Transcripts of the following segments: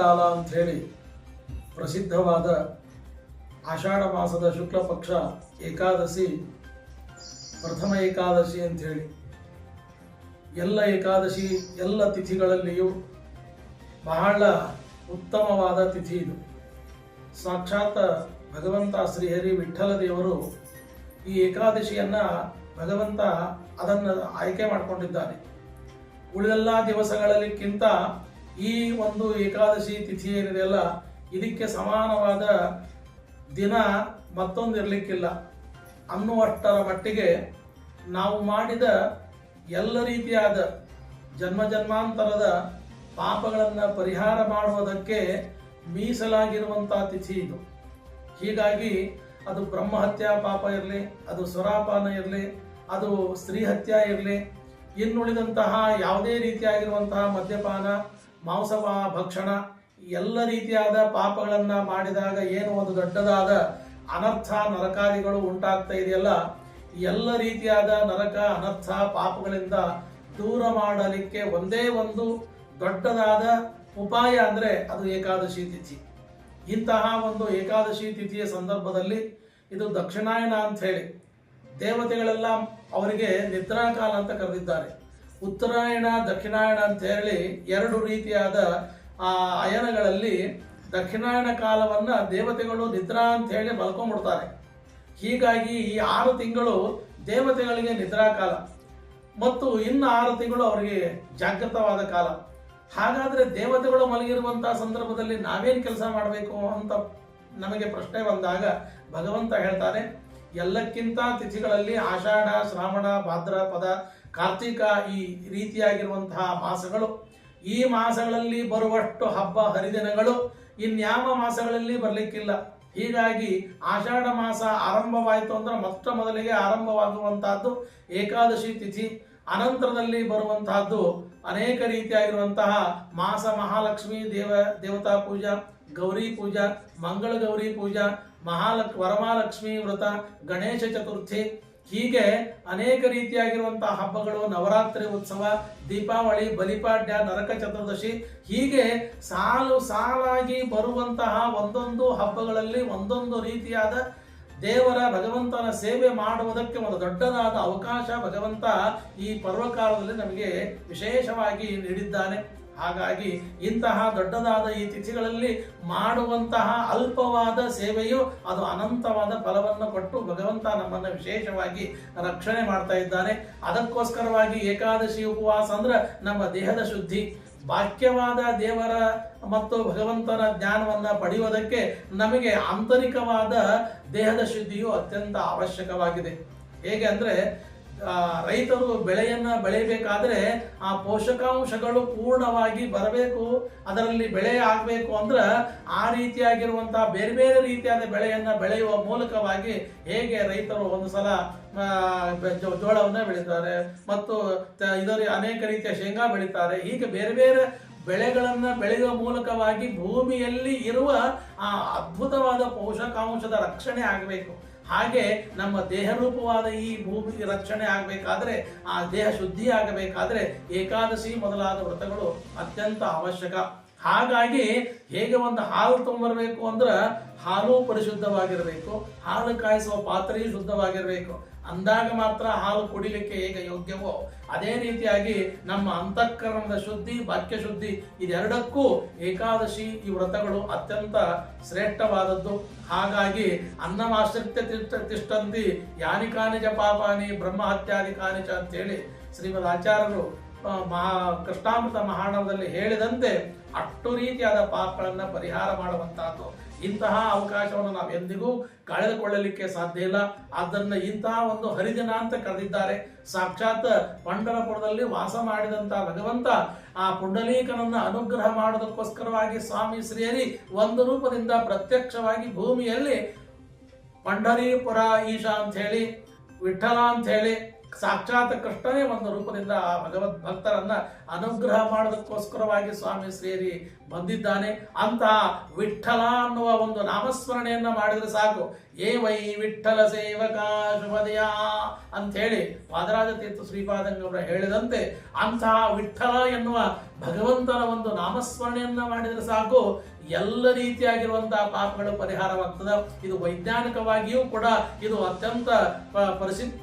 ಕಾಲ ಹೇಳಿ ಪ್ರಸಿದ್ಧವಾದ ಆಷಾಢ ಮಾಸದ ಶುಕ್ಲ ಪಕ್ಷ ಏಕಾದಶಿ, ಪ್ರಥಮ ಏಕಾದಶಿ ಅಂಥೇಳಿ ಎಲ್ಲ ಏಕಾದಶಿ, ಎಲ್ಲ ತಿಥಿಗಳಲ್ಲಿಯೂ ಬಹಳ ಉತ್ತಮವಾದ ತಿಥಿ ಇದು. ಸಾಕ್ಷಾತ್ ಭಗವಂತ ಶ್ರೀಹರಿ ವಿಠ್ಠಲ ದೇವರು ಈ ಏಕಾದಶಿಯನ್ನ ಭಗವಂತ ಅದನ್ನು ಆಯ್ಕೆ ಮಾಡಿಕೊಂಡಿದ್ದಾನೆ. ಉಳಿದೆಲ್ಲ ದಿವಸಗಳಲ್ಲಿಕ್ಕಿಂತ ಈ ಒಂದು ಏಕಾದಶಿ ತಿಥಿ ಏನಿದೆಯಲ್ಲ, ಇದಕ್ಕೆ ಸಮಾನವಾದ ದಿನ ಮತ್ತೊಂದು ಇರಲಿಕ್ಕಿಲ್ಲ ಅನ್ನುವಷ್ಟರ ಮಟ್ಟಿಗೆ ನಾವು ಮಾಡಿದ ಎಲ್ಲ ರೀತಿಯಾದ ಜನ್ಮ ಜನ್ಮಾಂತರದ ಪಾಪಗಳನ್ನು ಪರಿಹಾರ ಮಾಡುವುದಕ್ಕೆ ಮೀಸಲಾಗಿರುವಂಥ ತಿಥಿ ಇದು. ಹೀಗಾಗಿ ಅದು ಬ್ರಹ್ಮಹತ್ಯಾ ಪಾಪ ಇರಲಿ, ಅದು ಸ್ವರಾಪಾನ ಇರಲಿ, ಅದು ಸ್ತ್ರೀ ಹತ್ಯೆ ಇರಲಿ, ಇನ್ನುಳಿದಂತಹ ಯಾವುದೇ ರೀತಿಯಾಗಿರುವಂತಹ ಮದ್ಯಪಾನ ಮಾಂಸ ಭಕ್ಷಣ, ಎಲ್ಲ ರೀತಿಯಾದ ಪಾಪಗಳನ್ನು ಮಾಡಿದಾಗ ಏನು ಒಂದು ದೊಡ್ಡದಾದ ಅನರ್ಥ ನರಕಾದಿಗಳು ಉಂಟಾಗ್ತಾ ಇದೆಯಲ್ಲ, ಎಲ್ಲ ರೀತಿಯಾದ ನರಕ, ಅನರ್ಥ ಪಾಪಗಳಿಂದ ದೂರ ಮಾಡಲಿಕ್ಕೆ ಒಂದೇ ಒಂದು ದೊಡ್ಡದಾದ ಉಪಾಯ ಅಂದರೆ ಅದು ಏಕಾದಶಿ ತಿಥಿ. ಇಂತಹ ಒಂದು ಏಕಾದಶಿ ತಿಥಿಯ ಸಂದರ್ಭದಲ್ಲಿ ಇದು ದಕ್ಷಿಣಾಯನ ಅಂತ ಹೇಳಿ ದೇವತೆಗಳೆಲ್ಲ ಅವರಿಗೆ ನಿದ್ರಾಕಾಲ ಅಂತ ಕರೆದಿದ್ದಾರೆ. ಉತ್ತರಾಯಣ, ದಕ್ಷಿಣಾಯಣ ಅಂತ ಹೇಳಿ ಎರಡು ರೀತಿಯಾದ ಆ ಅಯನಗಳಲ್ಲಿ ದಕ್ಷಿಣಾಯಣ ಕಾಲವನ್ನ ದೇವತೆಗಳು ನಿದ್ರಾ ಅಂತ ಹೇಳಿ ಮಲ್ಕೊಂಡ್ಬಿಡ್ತಾರೆ ಹೀಗಾಗಿ ಈ ಆರು ತಿಂಗಳು ದೇವತೆಗಳಿಗೆ ನಿದ್ರಾ ಕಾಲ. ಮತ್ತು ಇನ್ನು ಆರು ತಿಂಗಳು ಅವರಿಗೆ ಜಾಗೃತವಾದ ಕಾಲ. ಹಾಗಾದ್ರೆ ದೇವತೆಗಳು ಮಲಗಿರುವಂತಹ ಸಂದರ್ಭದಲ್ಲಿ ನಾವೇನು ಕೆಲಸ ಮಾಡಬೇಕು ಅಂತ ನಮಗೆ ಪ್ರಶ್ನೆ ಬಂದಾಗ ಭಗವಂತ ಹೇಳ್ತಾನೆ ಎಲ್ಲಕ್ಕಿಂತ ತಿಥಿಗಳಲ್ಲಿ ಆಷಾಢ, ಶ್ರಾವಣ ಭಾದ್ರಪದ ಕಾರ್ತಿಕ ಈ ರೀತಿಯಾಗಿರುವಂತಹ ಮಾಸಗಳು, ಈ ಮಾಸಗಳಲ್ಲಿ ಬರುವಷ್ಟು ಹಬ್ಬ ಹರಿದಿನಗಳು ಇನ್ಯಾವ ಮಾಸಗಳಲ್ಲಿ ಬರಲಿಕ್ಕಿಲ್ಲ. ಹೀಗಾಗಿ ಆಷಾಢ ಮಾಸ ಆರಂಭವಾಯಿತು ಅಂದ್ರೆ ಮೊತ್ತ ಮೊದಲಿಗೆ ಆರಂಭವಾಗುವಂತಹದ್ದು ಏಕಾದಶಿ ತಿಥಿ. ಅನಂತರದಲ್ಲಿ ಬರುವಂತಹದ್ದು ಅನೇಕ ರೀತಿಯಾಗಿರುವಂತಹ ಮಾಸ ಮಹಾಲಕ್ಷ್ಮಿ ದೇವ, ದೇವತಾ ಪೂಜಾ, ಗೌರಿ ಪೂಜಾ ಮಂಗಳ ಗೌರಿ ಪೂಜಾ, ಮಹಾಲಕ್, ವರಮಹಾಲಕ್ಷ್ಮಿ ವ್ರತ, ಗಣೇಶ ಚತುರ್ಥಿ ಹೀಗೆ ಅನೇಕ ರೀತಿಯಾಗಿರುವಂತಹ ಹಬ್ಬಗಳು, ನವರಾತ್ರಿ ಉತ್ಸವ, ದೀಪಾವಳಿ, ಬಲಿಪಾಡ್ಯ, ನರಕ ಚತುರ್ದಶಿ, ಹೀಗೆ ಸಾಲು ಸಾಲಾಗಿ ಬರುವಂತಹ ಒಂದೊಂದು ಹಬ್ಬಗಳಲ್ಲಿ ಒಂದೊಂದು ರೀತಿಯಾದ ದೇವರ, ಭಗವಂತನ ಸೇವೆ ಮಾಡುವುದಕ್ಕೆ ಒಂದು ದೊಡ್ಡದಾದ ಅವಕಾಶ ಭಗವಂತ ಈ ಪರ್ವಕಾಲದಲ್ಲಿ ನಮಗೆ ವಿಶೇಷವಾಗಿ ನೀಡಿದ್ದಾನೆ. ಹಾಗಾಗಿ ಇಂತಹ ದೊಡ್ಡದಾದ ಈ ತಿಥಿಗಳಲ್ಲಿ ಮಾಡುವಂತಹ ಅಲ್ಪವಾದ ಸೇವೆಯು ಅದು ಅನಂತವಾದ ಫಲವನ್ನು ಕೊಟ್ಟು ಭಗವಂತ ನಮ್ಮನ್ನು ವಿಶೇಷವಾಗಿ ರಕ್ಷಣೆ ಮಾಡ್ತಾ ಇದ್ದಾನೆ ಅದಕ್ಕೋಸ್ಕರವಾಗಿ ಏಕಾದಶಿ ಉಪವಾಸ ಅಂದ್ರೆ ನಮ್ಮ ದೇಹದ ಶುದ್ಧಿ. ವಾಕ್ಯವಾದ ದೇವರ ಮತ್ತು ಭಗವಂತನ ಜ್ಞಾನವನ್ನು ಪಡೆಯುವುದಕ್ಕೆ ನಮಗೆ ಆಂತರಿಕವಾದ ದೇಹದ ಶುದ್ಧಿಯು ಅತ್ಯಂತ ಅವಶ್ಯಕವಾಗಿದೆ. ಹೇಗೆ ಅಂದ್ರೆ ರೈತರು ಬೆಳೆಯನ್ನು ಬೆಳೆಯಬೇಕಾದ್ರೆ ಆ ಪೋಷಕಾಂಶಗಳು ಪೂರ್ಣವಾಗಿ ಬರಬೇಕು, ಅದರಲ್ಲಿ ಬೆಳೆ ಆಗಬೇಕು ಅಂದ್ರೆ ಆ ರೀತಿಯಾಗಿರುವಂಥ ಬೇರೆ ಬೇರೆ ರೀತಿಯಾದ ಬೆಳೆಯನ್ನು ಬೆಳೆಯುವ ಮೂಲಕವಾಗಿ ಹೇಗೆ ರೈತರು ಒಂದು ಸಲ ಜೋಳವನ್ನು ಬೆಳೀತಾರೆ ಮತ್ತು ಇದರ ಅನೇಕ ರೀತಿಯ ಶೇಂಗಾ ಬೆಳೀತಾರೆ. ಹೀಗೆ ಬೇರೆ ಬೇರೆ ಬೆಳೆಗಳನ್ನು ಬೆಳೆಯುವ ಮೂಲಕವಾಗಿ ಭೂಮಿಯಲ್ಲಿ ಇರುವ ಆ ಅದ್ಭುತವಾದ ಪೋಷಕಾಂಶದ ರಕ್ಷಣೆ ಆಗಬೇಕು. ಹಾಗೆ ನಮ್ಮ ದೇಹರೂಪವಾದ ಈ ಭೂಮಿ ರಕ್ಷಣೆ ಆಗಬೇಕಾದ್ರೆ, ಆ ದೇಹ ಶುದ್ಧಿ ಆಗಬೇಕಾದ್ರೆ ಏಕಾದಶಿ ಮೊದಲಾದ ವ್ರತಗಳು ಅತ್ಯಂತ ಅವಶ್ಯಕ. ಹಾಗಾಗಿ ಹೇಗೆ ಒಂದು ಹಾಲು ತೊಗೊಂಬರ್ಬೇಕು ಅಂದ್ರೆ ಹಾಲು ಪರಿಶುದ್ಧವಾಗಿರಬೇಕು, ಹಾಲು ಕಾಯಿಸುವ ಪಾತ್ರೆ ಶುದ್ಧವಾಗಿರಬೇಕು. ಅಂದಾಗ ಮಾತ್ರ ಹಾಲು ಕುಡಿಲಿಕ್ಕೆ ಹೇಗೆ ಯೋಗ್ಯವೋ, ಅದೇ ರೀತಿಯಾಗಿ ನಮ್ಮ ಅಂತಃಕರಣದ ಶುದ್ಧಿ ಬಾಕ್ಯ ಶುದ್ಧಿ, ಇದೆರಡಕ್ಕೂ ಏಕಾದಶಿ ಈ ವ್ರತಗಳು ಅತ್ಯಂತ ಶ್ರೇಷ್ಠವಾದದ್ದು. ಹಾಗಾಗಿ ಅನ್ನಮಾಶ್ರಿತ್ಯ ತಿಷ್ಟ ತಿಷ್ಟಂತಿ ಯಾನಿ ಕಾನಿಜ ಪಾಪಾನಿ ಬ್ರಹ್ಮ ಹತ್ಯಾದಿ ಕಾನಿಜ ಅಂತೇಳಿ ಶ್ರೀಮದ್ ಆಚಾರ್ಯರು ಮಹಾ ಕೃಷ್ಣಾಮೃತ ಮಹಾಣವದಲ್ಲಿ ಹೇಳಿದಂತೆ ಅಷ್ಟು ರೀತಿಯಾದ ಪಾಪಗಳನ್ನು ಪರಿಹಾರ ಮಾಡುವಂತಹದ್ದು ಇಂತಹ ಅವಕಾಶವನ್ನು ನಾವು ಎಂದಿಗೂ ಕಳೆದುಕೊಳ್ಳಲಿಕ್ಕೆ ಸಾಧ್ಯ ಇಲ್ಲ. ಆದ್ದರಿಂದ ಇಂತಹ ಒಂದು ಹರಿದಿನ ಅಂತ ಕರೆದಿದ್ದಾರೆ. ಸಾಕ್ಷಾತ್ ಪಂಡರಪುರದಲ್ಲಿ ವಾಸ ಮಾಡಿದಂಥ ಭಗವಂತ ಆ ಪುಂಡಲೀಕನನ್ನ ಅನುಗ್ರಹ ಮಾಡೋದಕ್ಕೋಸ್ಕರವಾಗಿ ಸ್ವಾಮಿ ಶ್ರೀಹರಿ ಒಂದು ರೂಪದಿಂದ ಪ್ರತ್ಯಕ್ಷವಾಗಿ ಭೂಮಿಯಲ್ಲಿ ಪಂಡರೀಪುರ ಈಶಾ ಅಂತ ಹೇಳಿ, ವಿಠಲ ಅಂತ ಹೇಳಿ ಸಾಕ್ಷಾತ್ ಕೃಷ್ಣನೇ ಒಂದು ರೂಪದಿಂದ ಆ ಭಗವದ್ ಭಕ್ತರನ್ನ ಅನುಗ್ರಹ ಮಾಡೋದಕ್ಕೋಸ್ಕರವಾಗಿ ಸ್ವಾಮಿ ಸೇರಿ ಬಂದಿದ್ದಾನೆ. ಅಂತಹ ವಿಠಲ ಅನ್ನುವ ಒಂದು ನಾಮಸ್ಮರಣೆಯನ್ನ ಮಾಡಿದ್ರೆ ಸಾಕು. ಏ ವೈ ವಿಠಲ ಸೇವಕ ಶುಭದಯ ಅಂತೇಳಿ ಪಾದರಾಜತೀರ್ಥ ಶ್ರೀಪಾದಂಗವರ ಹೇಳಿದಂತೆ ಅಂತಹ ವಿಠಲ ಎನ್ನುವ ಭಗವಂತನ ಒಂದು ನಾಮಸ್ಮರಣೆಯನ್ನ ಮಾಡಿದರೆ ಸಾಕು. ಎಲ್ಲ ರೀತಿಯಾಗಿರುವಂತಹ ಪಾಪಗಳು ಪರಿಹಾರವಾಗ್ತದೆ. ಇದು ವೈಜ್ಞಾನಿಕವಾಗಿಯೂ ಕೂಡ ಇದು ಅತ್ಯಂತ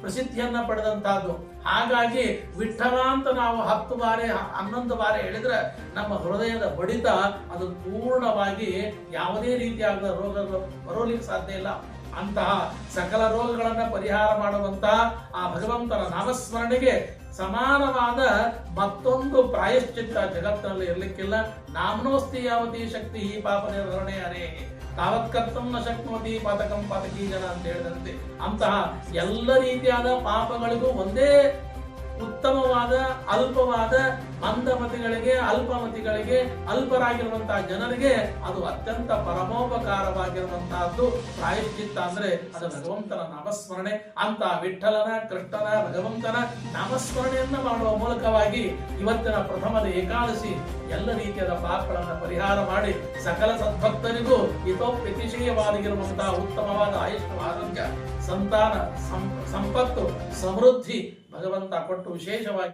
ಪ್ರಸಿದ್ಧಿಯನ್ನ ಪಡೆದಂತಹದ್ದು. ಹಾಗಾಗಿ ವಿಠಲ ಅಂತ ನಾವು ಹತ್ತು ಬಾರಿ, ಹನ್ನೊಂದು ಬಾರಿ ಹೇಳಿದ್ರೆ ನಮ್ಮ ಹೃದಯದ ಬಡಿತ ಅದು ಪೂರ್ಣವಾಗಿ ಯಾವುದೇ ರೀತಿಯಾದ ರೋಗಗಳು ಬರೋಲಿಕ್ಕೆ ಸಾಧ್ಯ ಇಲ್ಲ. ಅಂತಹ ಸಕಲ ರೋಗಗಳನ್ನ ಪರಿಹಾರ ಮಾಡುವಂತ ಆ ಭಗವಂತನ ನಾಮಸ್ಮರಣೆಗೆ ಸಮಾನವಾದ ಮತ್ತೊಂದು ಪ್ರಾಯಶ್ಚಿತ್ತ ಜಗತ್ತಿನಲ್ಲಿ ಇರಲಿಕ್ಕಿಲ್ಲ. ನಾಮನೋಸ್ತಿ ಯಾವತಿ ಶಕ್ತಿ ಈ ಪಾಪ ನಿರ್ವಹಣೆ ತಾವತ್ನ ಶಕ್ನೋತಿ ಪಾತಕಂ ಪಾತಕೀ ಜನ ಅಂತ ಹೇಳಿದಂತೆ ಅಂತಹ ಎಲ್ಲ ರೀತಿಯಾದ ಪಾಪಗಳಿಗೂ ಒಂದೇ ಉತ್ತಮವಾದ, ಅಲ್ಪವಾದ ಅಂಧಮತಿಗಳಿಗೆ ಅಲ್ಪಮತಿಗಳಿಗೆ, ಅಲ್ಪರಾಗಿರುವಂತಹ ಜನರಿಗೆ ಅದು ಅತ್ಯಂತ ಪರಮೋಪಕಾರವಾಗಿರುವಂತಹದ್ದು. ಪ್ರಾಯಶ್ಚಿತ್ತ ಅಂದ್ರೆ ಅದು ಭಗವಂತನ ನಾಮಸ್ಮರಣೆ. ಅಂತ ವಿಠಲನ ಕೃಷ್ಣನ, ಭಗವಂತನ ನಾಮಸ್ಮರಣೆಯನ್ನ ಮಾಡುವ ಮೂಲಕವಾಗಿ ಇವತ್ತಿನ ಪ್ರಥಮದ ಏಕಾದಶಿ ಎಲ್ಲ ರೀತಿಯಾದ ಪಾಪಗಳನ್ನ ಪರಿಹಾರ ಮಾಡಿ ಸಕಲ ಸದ್ಭಕ್ತರಿಗೂ ಹಿತೋಪ್ಯತಿಶಯವಾಗಿರುವಂತಹ ಉತ್ತಮವಾದ ಆಯುಷ್ಯ ಆರೋಗ್ಯ ಸಂತಾನ ಸಂಪತ್ತು, ಸಮೃದ್ಧಿ ಭಗವಂತ ಕೊಟ್ಟು ವಿಶೇಷವಾಗಿ